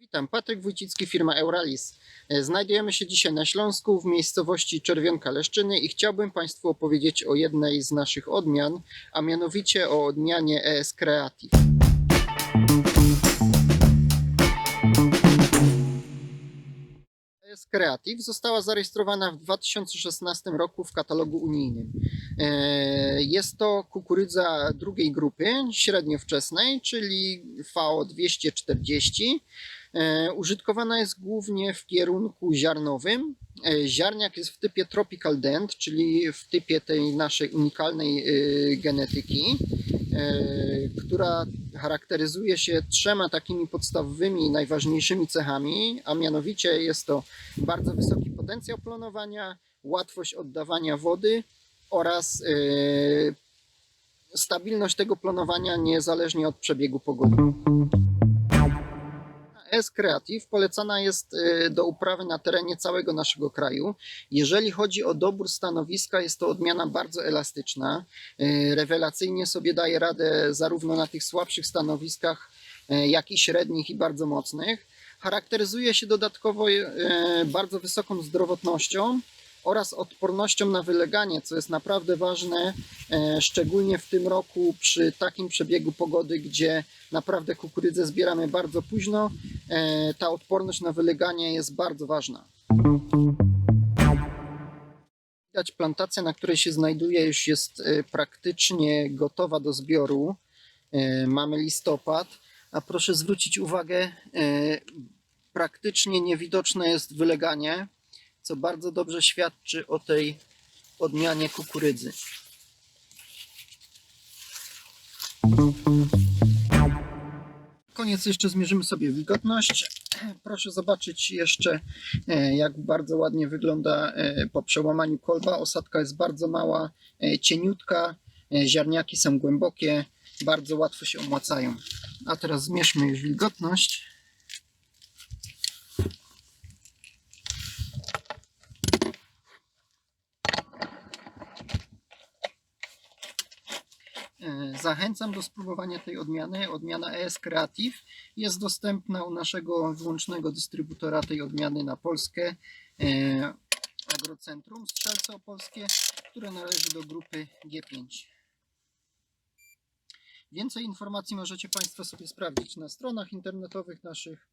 Witam, Patryk Wójcicki, firma Euralis. E, Znajdujemy się dzisiaj na Śląsku w miejscowości Czerwionka Leszczyny i chciałbym Państwu opowiedzieć o jednej z naszych odmian, a mianowicie o odmianie ES Creative. ES Creative została zarejestrowana w 2016 roku w katalogu unijnym. E, Jest to kukurydza drugiej grupy, średnio wczesnej, czyli VO 240. E, Użytkowana jest głównie w kierunku ziarnowym. E, Ziarniak jest w typie Tropical Dent, czyli w typie tej naszej unikalnej e, genetyki, e, która charakteryzuje się trzema takimi podstawowymi najważniejszymi cechami, a mianowicie jest to bardzo wysoki potencjał planowania, łatwość oddawania wody oraz e, stabilność tego planowania niezależnie od przebiegu pogody. S Creative polecana jest e, do uprawy na terenie całego naszego kraju. Jeżeli chodzi o dobór stanowiska, jest to odmiana bardzo elastyczna. E, Rewelacyjnie sobie daje radę zarówno na tych słabszych stanowiskach, e, jak i średnich i bardzo mocnych. Charakteryzuje się dodatkowo bardzo wysoką zdrowotnością oraz odpornością na wyleganie, co jest naprawdę ważne, e, szczególnie w tym roku przy takim przebiegu pogody, gdzie naprawdę kukurydzę zbieramy bardzo późno. E, Ta odporność na wyleganie jest bardzo ważna. Widać plantacja, na której się znajduje, już jest e, praktycznie gotowa do zbioru. Mamy listopad, a proszę zwrócić uwagę, praktycznie niewidoczne jest wyleganie, co bardzo dobrze świadczy o tej odmianie kukurydzy. Koniec jeszcze zmierzymy sobie wilgotność. Proszę zobaczyć jeszcze, e, jak bardzo ładnie wygląda e, po przełamaniu kolba. Osadka jest bardzo mała, e, cieniutka, ziarniaki są głębokie, bardzo łatwo się omłacają. A teraz zmierzmy już wilgotność. Zachęcam do spróbowania tej odmiany. Odmiana ES Creative jest dostępna u naszego wyłącznego dystrybutora tej odmiany na Polskę. e, Agrocentrum Strzelce Opolskie, które należy do grupy G5. Więcej informacji możecie Państwo sobie sprawdzić na stronach internetowych naszych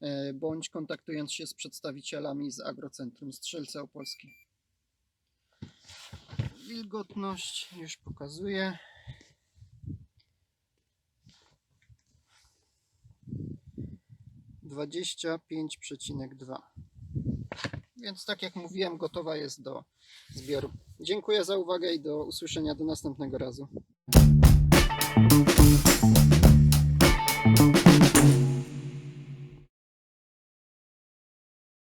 e, bądź kontaktując się z przedstawicielami z Agrocentrum Strzelce Opolskie. Wilgotność już pokazuję. Dwadzieścia pięć przecinek dwa. Więc tak jak mówiłem, gotowa jest do zbioru. Dziękuję za uwagę i do usłyszenia do następnego razu.